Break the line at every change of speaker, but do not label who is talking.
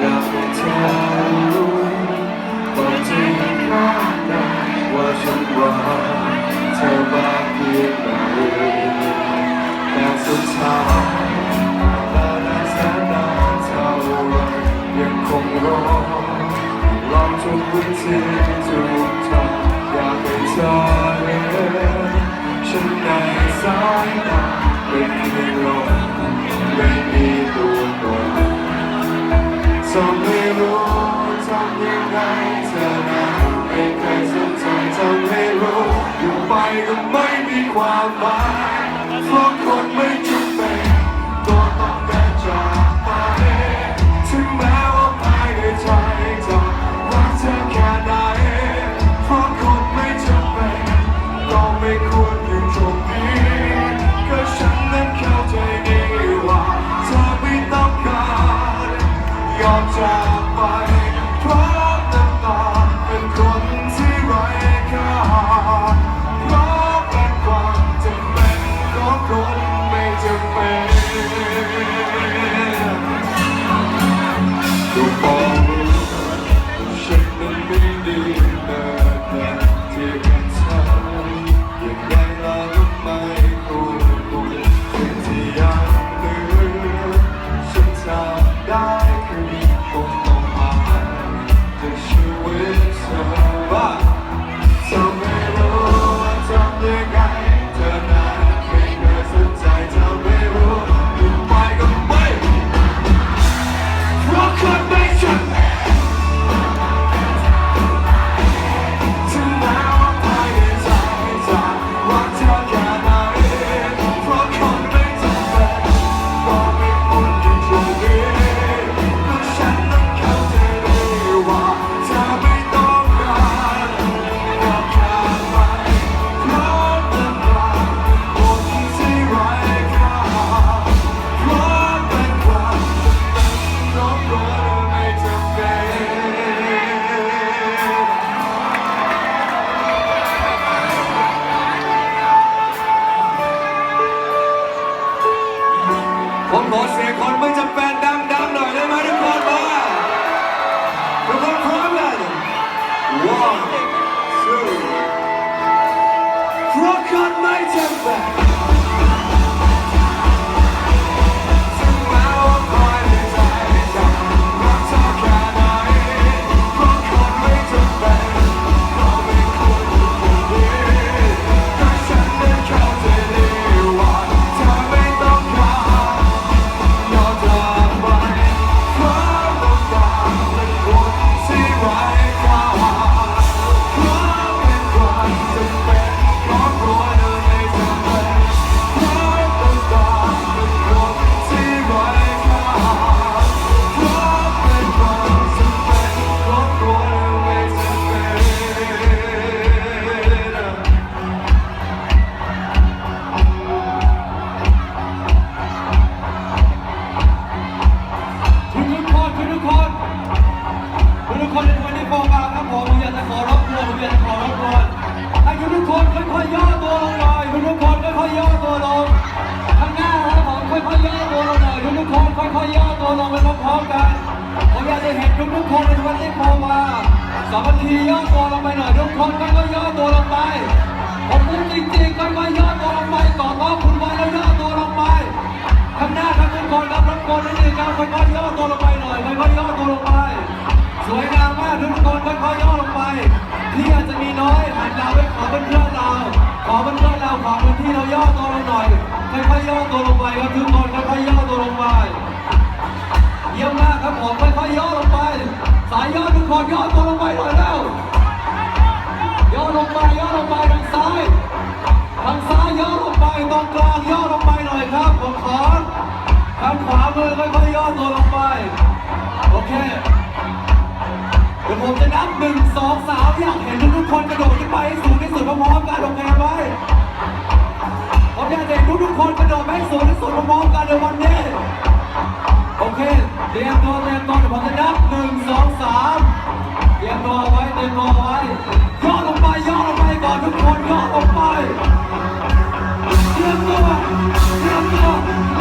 อยากเธอรู้ก่อนที่ข้าได้ว่าฉันรักเธอมากเพียงไหนแต่สุดท้ายนานแสนนานเท่าไรยังคงรอลองทุกวิธีทุกทางอยากให้เธอเห็นฉันในสายตาเป็นเพียงลมไม่มีตัวตน ทำไม่รู้ทำยังไงเธอนั้นไม่เคยสนใจทำให้รู้อยู่ไปก็ไม่มีความหมาย คนไม่ ค่อย
ๆย่องไปพร้อม
ๆกัน ผมอยากจะเห็นทุกทุกคนในวันนี้โฟกัสสามัคคีย่อตัวลงไปหน่อยทุกคนค่อยๆย่อตัวลงไปผมพูดจริงๆค่อยๆย่อตัวลงไปก่อนว่าคุณไว้แล้วย่อตัวลงไปข้างหน้าครับทุกคนครับรบกวนนิดนึงครับค่อยๆย่อตัวลงไปหน่อยค่อยๆย่อตัวลงไป สวยงามมากทุกคนค่อยๆย่อลงไปที่อาจจะมีน้อยหันเราไปขอเพื่อนเรา ขอเพื่อนเราขอพื้นที่เราย่อตัวลงหน่อยค่อยๆย่อตัวลงไปครับทุกคนค่อยๆย่อตัวลงไป เยี่ยมมากครับผมค่อยๆย่อลงไป สายย่อทุกคนย่อตัวลงไปหน่อยแล้วย่อลงไปย่อลงไปทางซ้ายทางซ้ายย่อลงไปตรงกลางย่อลงไปหน่อยครับผมขอทางขวามือค่อยๆย่อตัวลงไปโอเคเดี๋ยวผมจะนับหนึ่งสองสามอยากเห็นทุกๆคนกระโดดขึ้นไปให้สูงที่สุดพร้อมๆกันโอเคไหมผมอยากเห็นทุกๆคนกระโดดไปให้สูงที่สุดพร้อมๆกันในวันนี้ Come on.